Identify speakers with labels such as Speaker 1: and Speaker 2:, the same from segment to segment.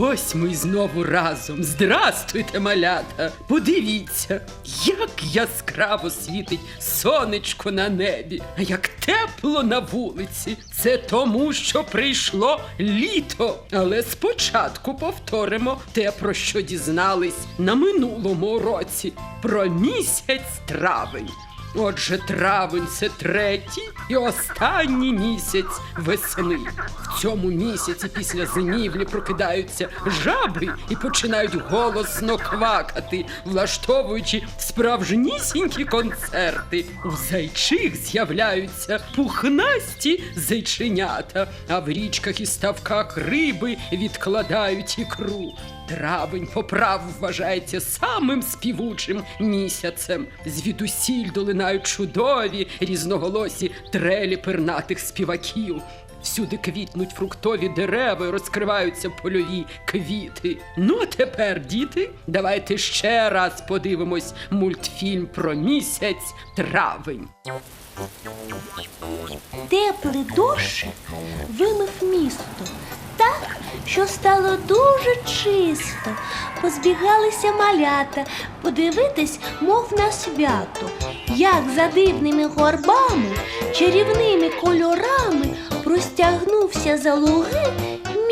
Speaker 1: Ось ми знову разом. Здрастуйте, малята. Подивіться, як яскраво світить сонечко на небі, а як тепло на вулиці. Це тому, що прийшло літо. Але спочатку повторимо те, про що дізнались на минулому році про місяць травень. Отже, травень це третій і останній місяць весни. В цьому місяці після зимівлі прокидаються жаби і починають голосно квакати, влаштовуючи справжнісінькі концерти. У зайчих з'являються пухнасті зайченята, а в річках і ставках риби відкладають ікру. Травень по праву вважається самим співучим місяцем. Звідусіль долинають чудові різноголосі трелі пернатих співаків. Всюди квітнуть фруктові дерева, розкриваються польові квіти. Ну а тепер, діти, давайте ще раз подивимось мультфільм про місяць травень.
Speaker 2: Теплий дощик вимив місто так, що стало дуже чисто. Позбігалися малята подивитись, мов на свято, як за дивними горбами, чарівними кольорами простягнувся за луги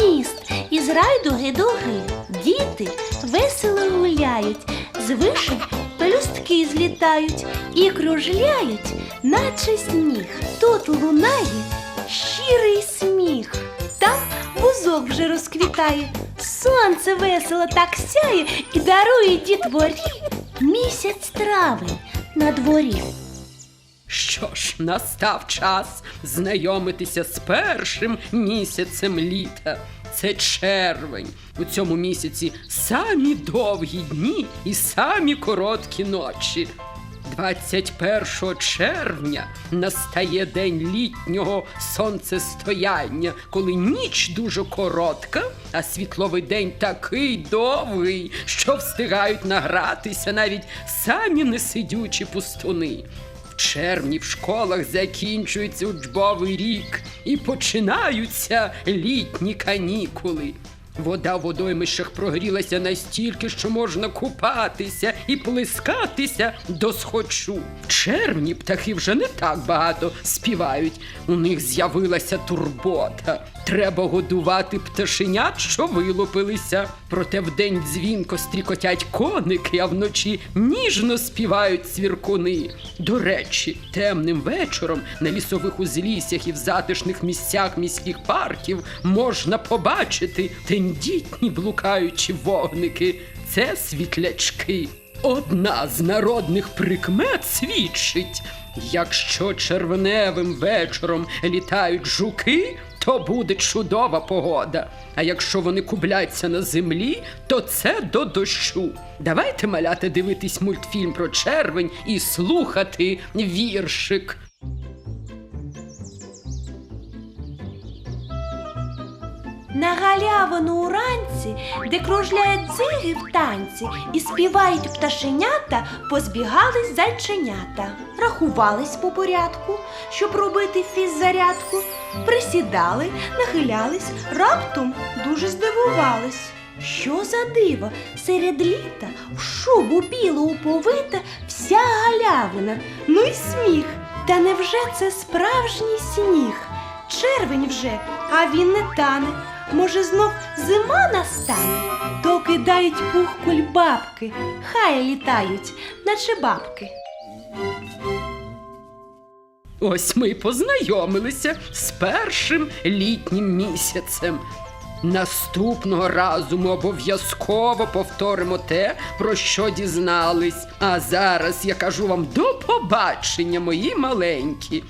Speaker 2: міст із райдуги до гри. Діти весело гуляють, з вишень пелюстки злітають і кружляють, наче сніг. Тут лунає щирий сміх. Там бузок вже розквітає, сонце весело так сяє і дарує дітворі місяць травень на дворі.
Speaker 1: Що ж, настав час знайомитися з першим місяцем літа. Це червень. У цьому місяці самі довгі дні і самі короткі ночі. 21 червня настає день літнього сонцестояння, коли ніч дуже коротка, а світловий день такий довгий, що встигають награтися навіть самі несидючі пустуни. Червні в школах закінчується учбовий рік і починаються літні канікули. Вода в водоймищах прогрілася настільки, що можна купатися і плескатися до схочу. В червні птахи вже не так багато співають. У них з'явилася турбота. Треба годувати пташенят, що вилупилися. Проте вдень дзвінко стрікотять коники, а вночі ніжно співають цвіркуни. До речі, темним вечором на лісових узліссях і в затишних місцях міських парків можна побачити тендітні блукаючі вогники. Це світлячки. Одна з народних прикмет свідчить, якщо червневим вечором літають жуки, то буде чудова погода. А якщо вони кубляться на землі, то це до дощу. Давайте маляти дивитись мультфільм про червень і слухати віршик.
Speaker 2: На галявину уранці, де кружляють дзиги в танці і співають пташенята, позбігались зайченята. Рахувались по порядку, щоб робити фіззарядку. Присідали, нахилялись, раптом дуже здивувались. Що за диво серед літа в шубу білу уповита вся галявина, ну й сміх. Та невже це справжній сніг? Червень вже, а він не тане. Може, знов зима настане, то кидають пух кульбабки, хай літають, наче бабки.
Speaker 1: Ось ми познайомилися з першим літнім місяцем. Наступного разу ми обов'язково повторимо те, про що дізнались. А зараз я кажу вам до побачення, мої маленькі.